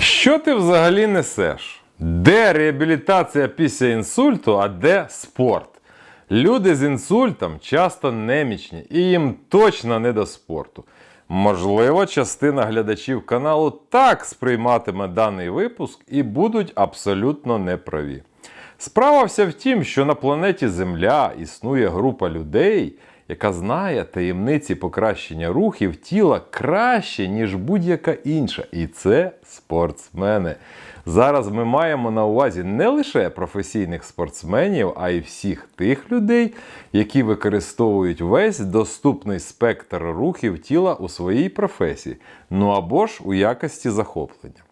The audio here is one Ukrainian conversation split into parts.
Що ти взагалі несеш? Де реабілітація після інсульту, а де спорт? Люди з інсультом часто немічні і їм точно не до спорту. Можливо, частина глядачів каналу так сприйматиме даний випуск і будуть абсолютно неправі. Справа вся в тім, що на планеті Земля існує група людей, яка знає таємниці покращення рухів тіла краще, ніж будь-яка інша. І це спортсмени. Зараз ми маємо на увазі не лише професійних спортсменів, а й всіх тих людей, які використовують весь доступний спектр рухів тіла у своїй професії, ну або ж у якості захоплення.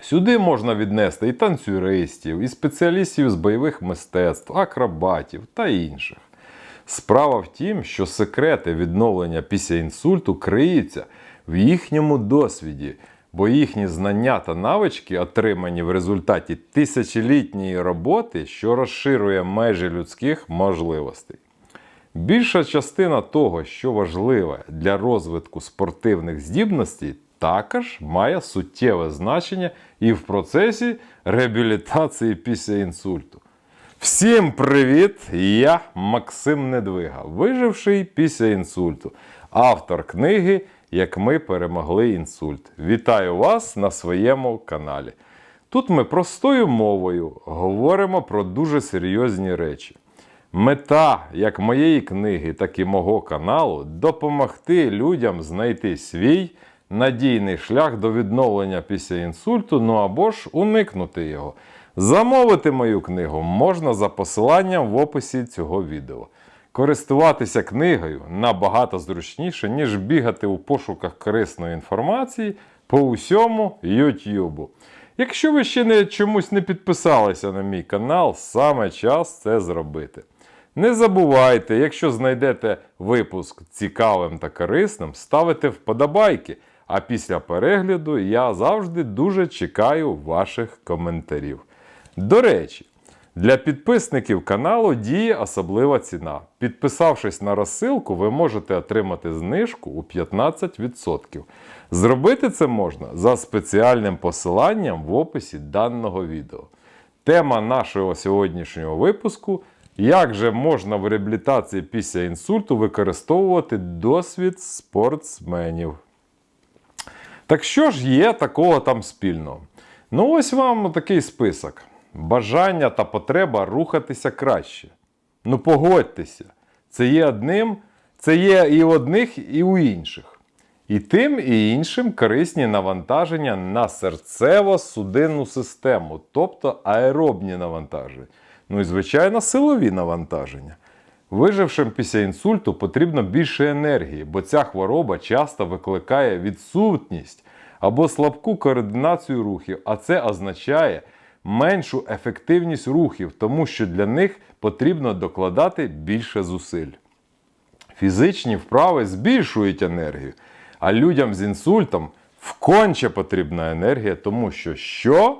Сюди можна віднести і танцюристів, і спеціалістів з бойових мистецтв, акробатів та інших. Справа в тім, що секрети відновлення після інсульту криються в їхньому досвіді, бо їхні знання та навички, отримані в результаті тисячолітньої роботи, що розширює межі людських можливостей. Більша частина того, що важливе для розвитку спортивних здібностей, також має суттєве значення і в процесі реабілітації після інсульту. Всім привіт! Я Максим Недвига, виживший після інсульту, автор книги Як ми перемогли інсульт. Вітаю вас на своєму каналі. Тут ми простою мовою говоримо про дуже серйозні речі. Мета як моєї книги, так і мого каналу допомогти людям знайти свій надійний шлях до відновлення після інсульту, ну або ж уникнути його. Замовити мою книгу можна за посиланням в описі цього відео. Користуватися книгою набагато зручніше, ніж бігати у пошуках корисної інформації по усьому YouTube. Якщо ви ще не чомусь не підписалися на мій канал, саме час це зробити. Не забувайте, якщо знайдете випуск цікавим та корисним, ставити вподобайки. А після перегляду я завжди дуже чекаю ваших коментарів. До речі, для підписників каналу діє особлива ціна. Підписавшись на розсилку, ви можете отримати знижку у 15%. Зробити це можна за спеціальним посиланням в описі даного відео. Тема нашого сьогоднішнього випуску як же можна в реабілітації після інсульту використовувати досвід спортсменів. Так що ж є такого там спільного? Ну, ось вам такий список: бажання та потреба рухатися краще. Ну, погодьтеся, це є одним, це є і у одних, і у інших. І тим, і іншим корисні навантаження на серцево-судинну систему, тобто аеробні навантаження. Ну і, звичайно, силові навантаження. Вижившим після інсульту потрібно більше енергії, бо ця хвороба часто викликає відсутність або слабку координацію рухів, а це означає меншу ефективність рухів, тому що для них потрібно докладати більше зусиль. Фізичні вправи збільшують енергію, а людям з інсультом вконче потрібна енергія, тому що що?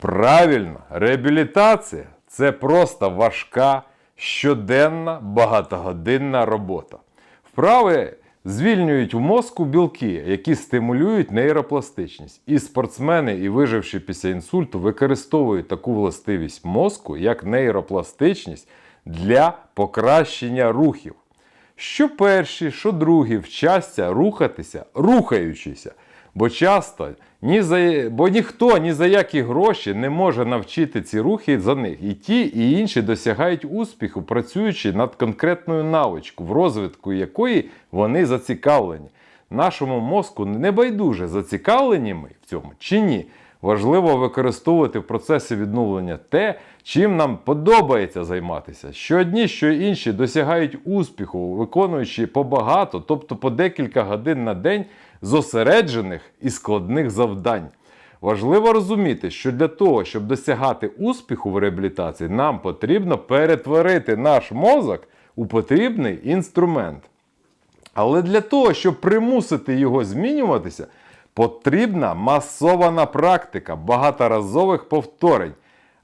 Правильно, реабілітація це просто важка, щоденна, багатогодинна робота. Вправи звільнюють у мозку білки, які стимулюють нейропластичність. І спортсмени, і виживши після інсульту, використовують таку властивість мозку, як нейропластичність для покращення рухів. Що перші, що другі вчаться рухатися, рухаючися. Бо часто ні за, бо ніхто ні за які гроші не може навчити ці рухи за них. І ті, і інші досягають успіху, працюючи над конкретною навичкою, в розвитку якої вони зацікавлені. Нашому мозку не байдуже зацікавлені ми в цьому чи ні. Важливо використовувати в процесі відновлення те, чим нам подобається займатися. Що одні, що інші досягають успіху, виконуючи побагато, тобто по декілька годин на день зосереджених і складних завдань. Важливо розуміти, що для того, щоб досягати успіху в реабілітації, нам потрібно перетворити наш мозок у потрібний інструмент. Але для того, щоб примусити його змінюватися, потрібна масована практика багаторазових повторень.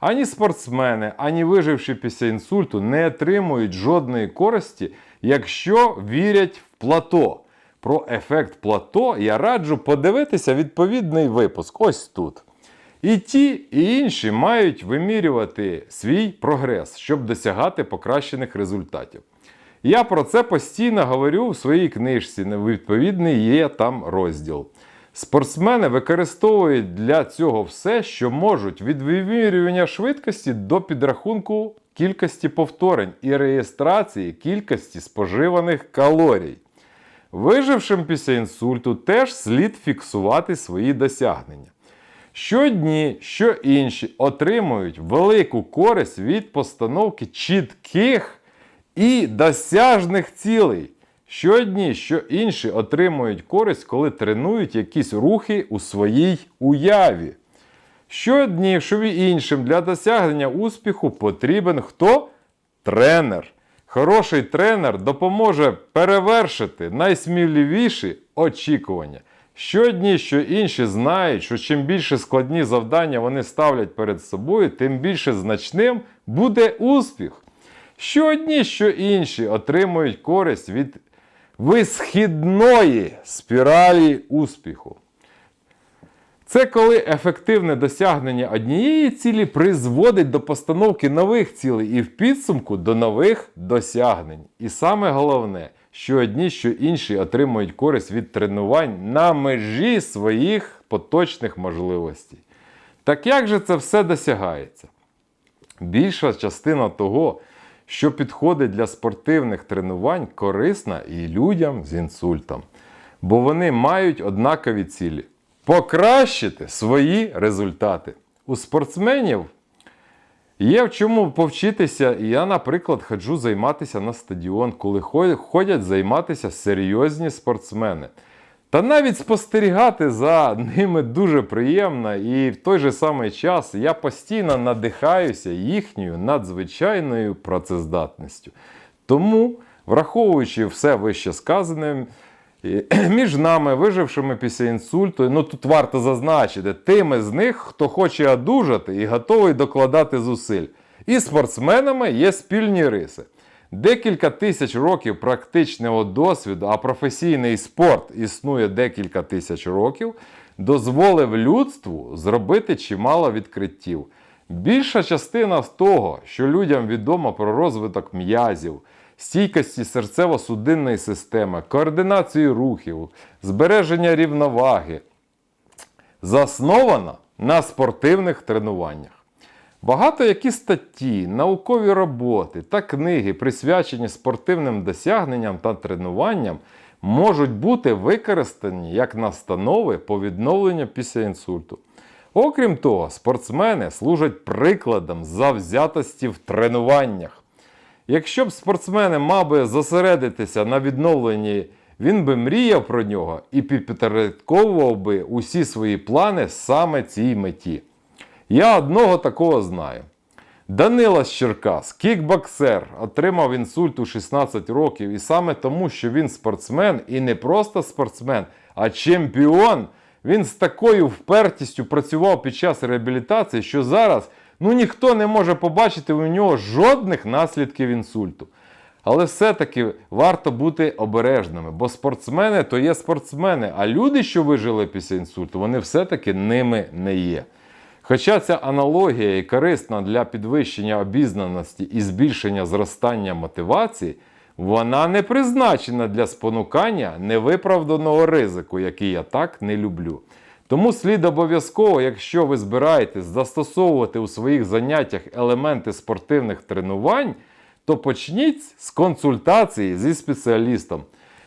Ані спортсмени, ані виживши після інсульту не отримують жодної користі, якщо вірять в плато. Про ефект плато, я раджу подивитися відповідний випуск ось тут. І ті, і інші мають вимірювати свій прогрес, щоб досягати покращених результатів. Я про це постійно говорю в своїй книжці, відповідний є там розділ. Спортсмени використовують для цього все, що можуть від вимірювання швидкості до підрахунку кількості повторень і реєстрації кількості споживаних калорій. Вижившим після інсульту теж слід фіксувати свої досягнення. Щодні, що інші отримують велику користь від постановки чітких і досяжних цілей. Щодні, що інші отримують користь, коли тренують якісь рухи у своїй уяві. Щодні, що іншим для досягнення успіху потрібен хто? Тренер. Хороший тренер допоможе перевершити найсміливіші очікування. Щодні, що інші знають, що чим більше складні завдання вони ставлять перед собою, тим більше значним буде успіх. Щодні, що інші отримують користь від висхідної спіралі успіху. Це коли ефективне досягнення однієї цілі призводить до постановки нових цілей і в підсумку до нових досягнень. І саме головне, що одні, що інші отримують користь від тренувань на межі своїх поточних можливостей. Так як же це все досягається? Більша частина того, що підходить для спортивних тренувань, корисна і людям з інсультом. Бо вони мають однакові цілі покращити свої результати. У спортсменів є в чому повчитися. Я, наприклад, ходжу займатися на стадіон, коли ходять займатися серйозні спортсмени. Та навіть спостерігати за ними дуже приємно, і в той же самий час я постійно надихаюся їхньою надзвичайною працездатністю. Тому, враховуючи все вище сказане, між нами, вижившими після інсульту, ну тут варто зазначити, тими з них, хто хоче одужати і готовий докладати зусиль. І спортсменами є спільні риси. Декілька тисяч років практичного досвіду, а професійний спорт існує декілька тисяч років, дозволив людству зробити чимало відкриттів. Більша частина з того, що людям відомо про розвиток м'язів, стійкості серцево-судинної системи, координації рухів, збереження рівноваги, заснована на спортивних тренуваннях. Багато які статті, наукові роботи та книги, присвячені спортивним досягненням та тренуванням, можуть бути використані як настанови по відновленню після інсульту. Окрім того, спортсмени служать прикладом завзятості в тренуваннях. Якщо б спортсмени мав би зосередитися на відновленні, він би мріяв про нього і підпорядковував би усі свої плани саме цій меті. Я одного такого знаю. Данила з Черкас, кікбоксер, отримав інсульт у 16 років, і саме тому, що він спортсмен і не просто спортсмен, а чемпіон. Він з такою впертістю працював під час реабілітації, що зараз ну, ніхто не може побачити у нього жодних наслідків інсульту. Але все-таки варто бути обережними, бо спортсмени то є спортсмени, а люди, що вижили після інсульту, вони все-таки ними не є. Хоча ця аналогія і корисна для підвищення обізнаності і збільшення зростання мотивації, вона не призначена для спонукання невиправданого ризику, який я так не люблю. Тому слід обов'язково, якщо ви збираєтесь застосовувати у своїх заняттях елементи спортивних тренувань, то почніть з консультації зі спеціалістом.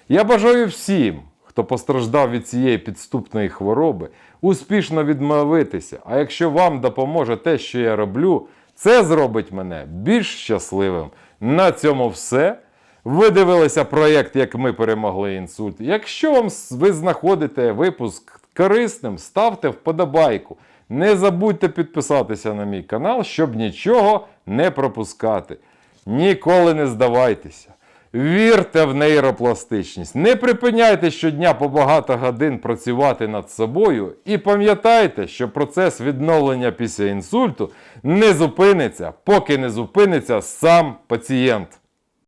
Я бажаю всім, хто постраждав від цієї підступної хвороби, успішно відмовитися. А якщо вам допоможе те, що я роблю, це зробить мене більш щасливим. На цьому все. Ви дивилися проєкт, як ми перемогли інсульт. Якщо вам ви знаходите випуск корисним, ставте вподобайку. Не забудьте підписатися на мій канал, щоб нічого не пропускати. Ніколи не здавайтеся. Вірте в нейропластичність. Не припиняйте щодня по багато годин працювати над собою і пам'ятайте, що процес відновлення після інсульту не зупиниться, поки не зупиниться сам пацієнт.